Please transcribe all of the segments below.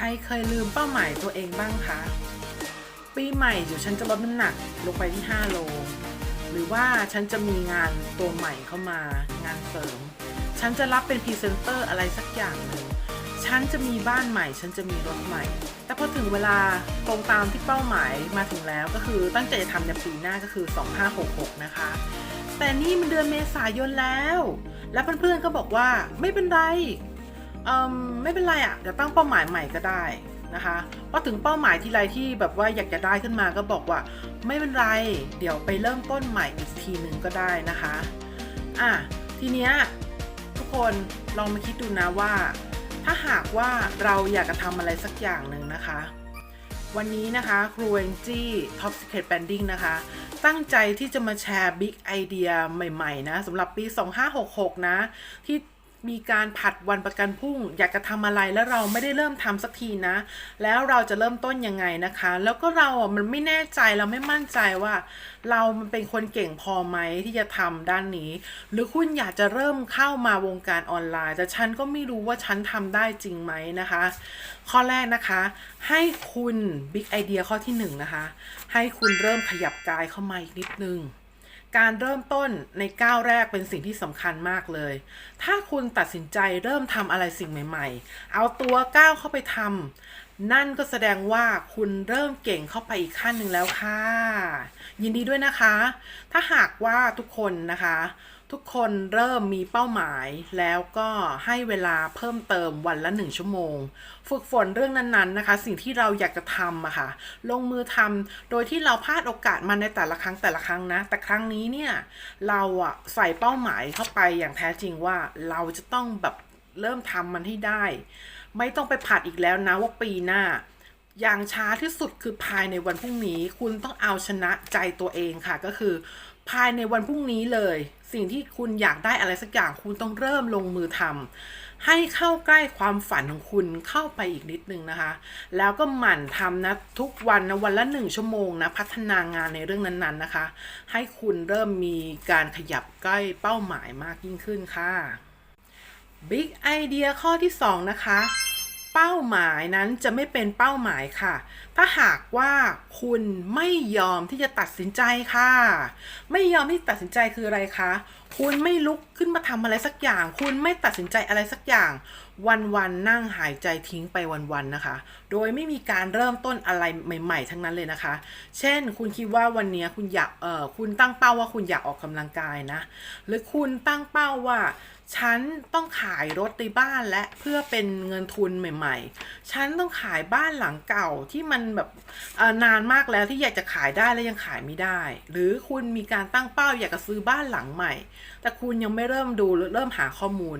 ใครเคยลืมเป้าหมายตัวเองบ้างคะ ปีใหม่เดี๋ยวฉันจะลดน้ำหนักลงไปที่ 5 โล หรือว่าฉันจะมีงานตัวใหม่เข้ามางานเสริม ฉันจะรับเป็นพรีเซนเตอร์อะไรสักอย่างหนึ่งฉันจะมีบ้านใหม่ ฉันจะมีรถใหม่ แต่พอถึงเวลาตรงตามที่เป้าหมายมาถึงแล้วก็คือตั้งใจจะทำในปีหน้าก็คือ 2566 นะคะ แต่นี่มันเดือนเมษายนแล้ว แล้วเพื่อนๆก็บอกว่าไม่เป็นไร เอ่มไม่เป็นไรอะ่ะเดี๋ยวตั้งเป้าหมายใหม่ก็ได้นะคะพอถึงเป้าหมายทีไรที่แบบว่าอยากจะได้ขึ้นมาก็บอกว่า ไม่เป็นไร เดี๋ยวไปเริ่มต้นใหม่อีกทีหนึ่งก็ได้นะคะอะทีเนี้ยทุกคนลองมาคิดดูนะว่า ถ้าหากว่าเราอยากจะทำอะไรสักอย่างหนึ่งนะคะ วันนี้นะคะครูเองจี้ Top Secret Branding นะคะ ตั้งใจที่จะมาแชร์บิ๊กไอเดียใหม่ ๆ นะสำหรับปี 2566 นะที่ มีการผัดวันประกันพรุ่ง อยากจะทำอะไรแล้วเราไม่ได้เริ่มทำสักทีนะ แล้วเราจะเริ่มต้นยังไงนะคะ แล้วก็เราอะมันไม่แน่ใจเราไม่มั่นใจว่า เรามันเป็นคนเก่งพอไหมที่จะทำด้านนี้ หรือคุณอยากจะเริ่มเข้ามาวงการออนไลน์ แต่ฉันก็ไม่รู้ว่าฉันทำได้จริงไหมนะคะ ข้อแรกนะคะ ให้คุณบิ๊กไอเดียข้อที่หนึ่งนะคะให้คุณเริ่มขยับกายเข้ามาอีกนิดนึง การเริ่มต้นในก้าวแรกเป็นสิ่งที่สำคัญมากเลย ถ้าคุณตัดสินใจเริ่มทำอะไรสิ่งใหม่ ๆ เอาตัวก้าวเข้าไปทำนั่นก็แสดงว่าคุณเริ่มเก่งเข้าไปอีกขั้นหนึ่งแล้วค่ะ ยินดีด้วยนะคะ ถ้าหากว่าทุกคนนะคะ ทุกคนเริ่มมีเป้าหมายแล้วก็ให้เวลาเพิ่มเติมวันละหนึ่งชั่วโมง ฝึกฝนเรื่องนั้นๆนะคะ สิ่งที่เราอยากจะทำอะค่ะ ลงมือทำโดยที่เราพลาดโอกาสมาในแต่ละครั้งแต่ละครั้งนะ แต่ครั้งนี้เนี่ย เราอะใส่เป้าหมายเข้าไปอย่างแท้จริงว่าเราจะต้องแบบเริ่มทำมันให้ได้ ไม่ต้องไปผัดอีกแล้วนะว่าปีหน้าอย่างช้าที่สุดคือภายในวันพรุ่งนี้ คุณต้องเอาชนะใจตัวเองค่ะ ก็คือ ภายในวันพรุ่งนี้เลย สิ่งที่คุณอยากได้อะไรสักอย่างคุณต้องเริ่มลงมือทำให้เข้าใกล้ความฝันของคุณเข้าไปอีกนิดนึงนะคะ แล้วก็หมั่นทำนะทุกวันนะวันละหนึ่งชั่วโมงนะพัฒนางานในเรื่องนั้นๆนะคะ ให้คุณเริ่มมีการขยับใกล้เป้าหมายมากยิ่งขึ้นค่ะบิ๊กไอเดียข้อที่ 2 นะคะ เป้าหมายนั้นจะไม่เป็นเป้าหมายค่ะ ถ้าหากว่าคุณไม่ยอมที่จะตัดสินใจค่ะ ไม่ยอมที่ตัดสินใจคืออะไรคะ คุณไม่ลุกขึ้นมาทำอะไรสักอย่าง คุณไม่ตัดสินใจอะไรสักอย่าง วันๆนั่งหายใจทิ้งไปวันๆนะคะ โดยไม่มีการเริ่มต้นอะไรใหม่ๆ ทั้งนั้นเลยนะคะ เช่น คุณคิดว่าวันนี้คุณอยากเออคุณตั้งเป้าว่าคุณอยากออกกำลังกายนะ หรือคุณตั้งเป้าว่า ฉันต้องขายรถในบ้านและเพื่อเป็นเงินทุนใหม่ ๆ ฉันต้องขายบ้านหลังเก่าที่มันแบบนานมากแล้วที่อยากจะขายได้แล้วยังขายไม่ได้ หรือคุณมีการตั้งเป้าอยากจะซื้อบ้านหลังใหม่ แต่คุณยังไม่เริ่มดูหรือเริ่มหาข้อมูล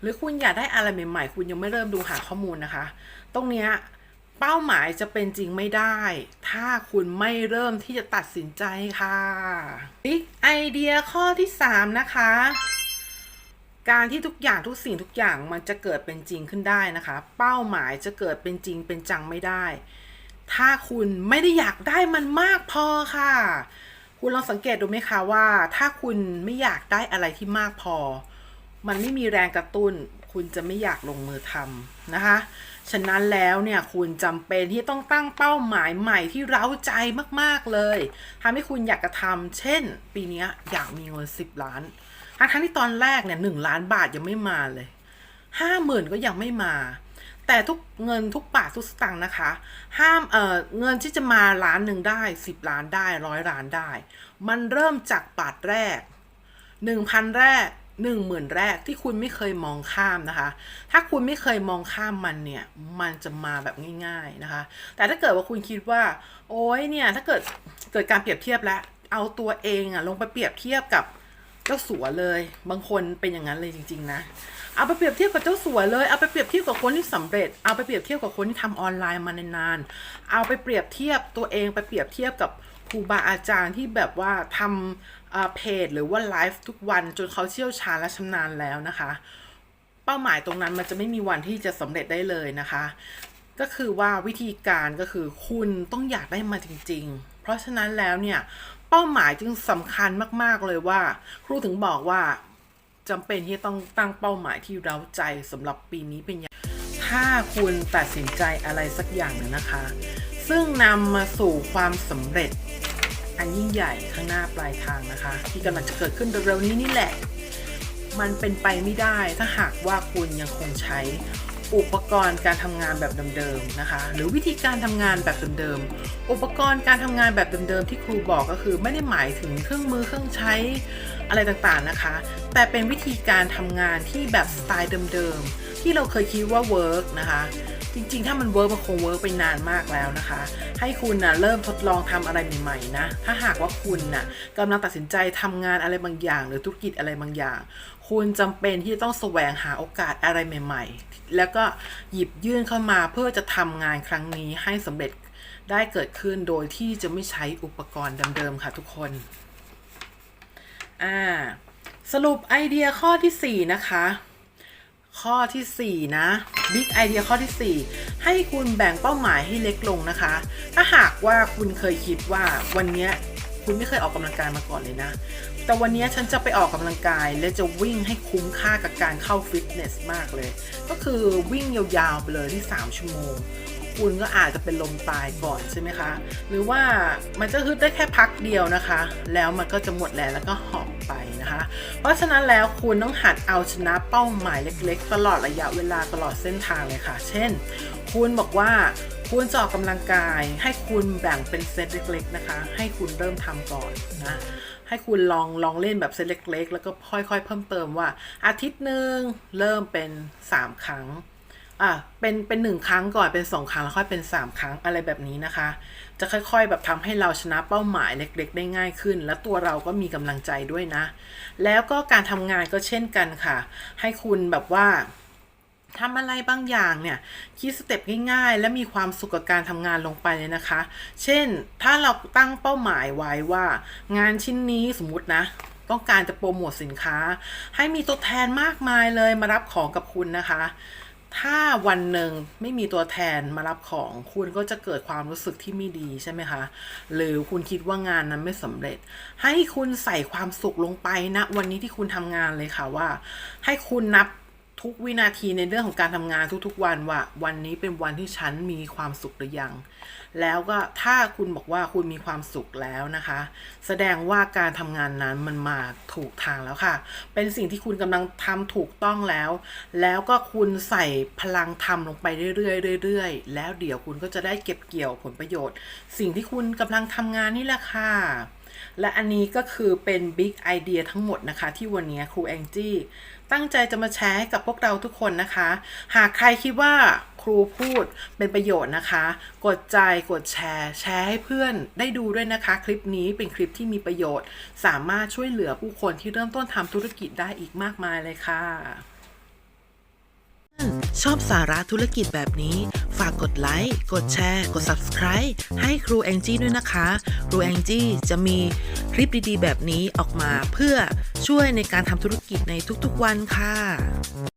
หรือคุณอยากได้อะไรใหม่ ๆ คุณยังไม่เริ่มดูหาข้อมูลนะคะ ตรงเนี้ยเป้าหมายจะเป็นจริงไม่ได้ ถ้าคุณไม่เริ่มที่จะตัดสินใจค่ะไอเดียข้อที่สามนะคะ การที่ทุกอย่างทุกสิ่งทุกอย่างมันจะเกิดเป็นจริงขึ้นได้นะคะ เป้าหมายจะเกิดเป็นจริงเป็นจังไม่ได้ ถ้าคุณไม่ได้อยากได้มันมากพอค่ะ คุณลองสังเกตดูไหมคะว่า ถ้าคุณไม่อยากได้อะไรที่มากพอ มันไม่มีแรงกระตุ้น คุณจะไม่อยากลงมือทำนะคะ ฉะนั้นแล้วเนี่ยคุณจำเป็นที่ต้องตั้งเป้าหมายใหม่ที่เร้าใจมากๆเลยทำให้คุณอยากกระทำเช่น ปีนี้อยากมีเงิน10 ล้าน ทั้งที่ตอนแรกเนี่ยหนึ่งล้านบาทยังไม่มาเลยห้าหมื่นก็ยังไม่มา แต่ทุกเงินทุกบาททุกสตางค์นะคะ ห้ามเอ่อเงินที่จะมาล้านหนึ่งได้สิบล้านได้ร้อยล้านได้ มันเริ่มจากบาทแรกหนึ่งพันแรกหนึ่งหมื่นแรกที่คุณไม่เคยมองข้ามนะคะ ถ้าคุณไม่เคยมองข้ามมันเนี่ย มันจะมาแบบง่ายๆนะคะ แต่ถ้าเกิดว่าคุณคิดว่า โอ้ยเนี่ย ถ้าเกิดเกิดการเปรียบเทียบแล้ว เอาตัวเองอะลงไปเปรียบเทียบกับ เจ้าสัวเลย บางคนเป็นอย่างนั้นเลยจริง ๆ นะเอาไปเปรียบเทียบกับเจ้าสัวเลยเอาไปเปรียบเทียบกับคนที่สำเร็จ เอาไปเปรียบเทียบกับคนที่ทำออนไลน์มานานๆเอาไปเปรียบเทียบตัวเองไปเปรียบเทียบกับครูบาอาจารย์ที่แบบว่าทำเอ่อเพจหรือว่าไลฟ์ทุกวันจนเขาเชี่ยวชาญและชำนาญแล้วนะคะ เป้าหมายตรงนั้นมันจะไม่มีวันที่จะสำเร็จได้เลยนะคะ ก็คือว่าวิธีการก็คือคุณต้องอยากได้มาจริง ๆ เพราะฉะนั้นแล้วเนี่ย เป้าหมายจึงสำคัญมาก ๆเลยว่า ครูถึงบอกว่าจำเป็นที่ต้องตั้งเป้าหมายที่เร้าใจสำหรับปีนี้เป็นอย่างถ้าคุณตัดสินใจอะไรสักอย่างหนึ่งนะคะ ซึ่งนำมาสู่ความสำเร็จ อันยิ่งใหญ่ข้างหน้าปลายทางนะคะ ที่กำลังจะเกิดขึ้นเร็วๆนี้นี่แหละ มันเป็นไปไม่ได้ถ้าหากว่าคุณยังคงใช้ อุปกรณ์การทำงานแบบเดิมๆนะคะ หรือวิธีการทำงานแบบเดิมๆอุปกรณ์การทำงานแบบเดิมๆที่ครูบอกก็คือไม่ได้หมายถึงเครื่องมือเครื่องใช้อะไรต่างๆนะคะ แต่เป็นวิธีการทำงานที่แบบสไตล์เดิมๆที่เราเคยคิดว่าเวิร์กนะคะ จริงๆ ถ้ามันเวิร์กมันคงเวิร์กไปนานมากแล้วนะคะ ให้คุณนะเริ่มทดลองทำอะไรใหม่ๆนะ ถ้าหากว่าคุณนะกำลังตัดสินใจทำงานอะไรบางอย่าง หรือธุรกิจอะไรบางอย่าง คุณจำเป็นที่จะต้องแสวงหาโอกาสอะไรใหม่ ๆ แล้วก็หยิบยื่นเข้ามาเพื่อจะทำงานครั้งนี้ให้สำเร็จได้เกิดขึ้นโดยที่จะไม่ใช้อุปกรณ์เดิมๆค่ะทุกคน อ่า สรุปไอเดียข้อที่ 4 นะคะ ข้อทีสี่ 4 นะบิ๊กไอเดียข้อที่ 4 ให้คุณแบ่งเป้าหมายให้เล็กลงนะคะ ถ้าหากว่าคุณเคยคิดว่าวันนี้คุณไม่เคยออกกำลังกายมาก่อนเลยนะ แต่วันนี้ฉันจะไปออกกำลังกาย และจะวิ่งให้คุ้มค่ากับการเข้าฟิตเนสมากเลย ก็คือวิ่งยาวๆไปเลยที่ 3 ชั่วโมง คุณก็อาจจะเป็นลมตายก่อนใช่ไหมคะ หรือว่ามันจะฮึดได้แค่พักเดียวนะคะ แล้วมันก็จะหมดแรงแล้วก็หอบไปนะคะ เพราะฉะนั้นแล้วคุณต้องหัดเอาชนะเป้าหมายเล็ก ๆ ตลอดระยะเวลาตลอดเส้นทางเลยค่ะ เช่น คุณบอกว่าคุณจะออกกำลังกาย ให้คุณแบ่งเป็นเซตเล็ก ๆ นะคะ ให้คุณเริ่มทำก่อนนะให้คุณลองลองเล่นแบบเซตเล็ก ๆ แล้วก็ค่อยๆ เพิ่มเติมว่า อาทิตย์หนึ่งเริ่มเป็น 3 ครั้ง อะเป็นเป็นหนึ่งครั้งก่อนเป็นสองครั้งแล้วค่อยเป็นสามครั้งอะไรแบบนี้นะคะ จะค่อยๆแบบทำให้เราชนะเป้าหมายเล็ก ๆ ได้ง่ายขึ้น และตัวเราก็มีกำลังใจด้วยนะ แล้วก็การทำงานก็เช่นกันค่ะ ให้คุณแบบว่าทำอะไรบางอย่างเนี่ยคิดสเต็ปง่ายๆ และมีความสุขกับการทำงานลงไปเลยนะคะ เช่นถ้าเราตั้งเป้าหมายไว้ว่า งานชิ้นนี้สมมตินะ ต้องการจะโปรโมทสินค้า ให้มีตัวแทนมากมายเลยมารับของกับคุณนะคะ ถ้าวันหนึ่งไม่มีตัวแทนมารับของ คุณก็จะเกิดความรู้สึกที่ไม่ดีใช่ไหมคะ หรือคุณคิดว่างานนั้นไม่สำเร็จ ให้คุณใส่ความสุขลงไปนะ วันนี้ที่คุณทำงานเลยค่ะว่า ให้คุณนับ ทุกวินาทีในเรื่องของการทำงานทุกๆ วันว่า วันนี้เป็นวันที่ฉันมีความสุขหรือยัง แล้วก็ถ้าคุณบอกว่าคุณมีความสุขแล้วนะคะ แสดงว่าการทำงานนั้นมันมาถูกทางแล้วค่ะ เป็นสิ่งที่คุณกำลังทำถูกต้องแล้ว แล้วก็คุณใส่พลังทำลงไปเรื่อยๆเรื่อยๆแล้วเดี๋ยวคุณก็จะได้เก็บเกี่ยวผลประโยชน์ สิ่งที่คุณกำลังทำงานนี่แหละค่ะ และอันนี้ก็คือเป็นบิ๊กไอเดียทั้งหมดนะคะ ที่วันนี้ครูแองจี้ตั้งใจจะมาแชร์ให้กับพวกเราทุกคนนะคะ หากใครคิดว่าครูพูดเป็นประโยชน์นะคะ กดใจกดแชร์ แชร์ให้เพื่อนได้ดูด้วยนะคะ คลิปนี้เป็นคลิปที่มีประโยชน์ สามารถช่วยเหลือผู้คนที่เริ่มต้นทำธุรกิจได้อีกมากมายเลยค่ะ ชอบสาระธุรกิจแบบนี้ ฝากกดไลค์ กดแชร์ กด Subscribe ให้ครูแองจี้ด้วยนะคะ ครูแองจี้จะมีคลิปดีๆ แบบนี้ออกมาเพื่อช่วยในการทำธุรกิจในทุกๆวันค่ะ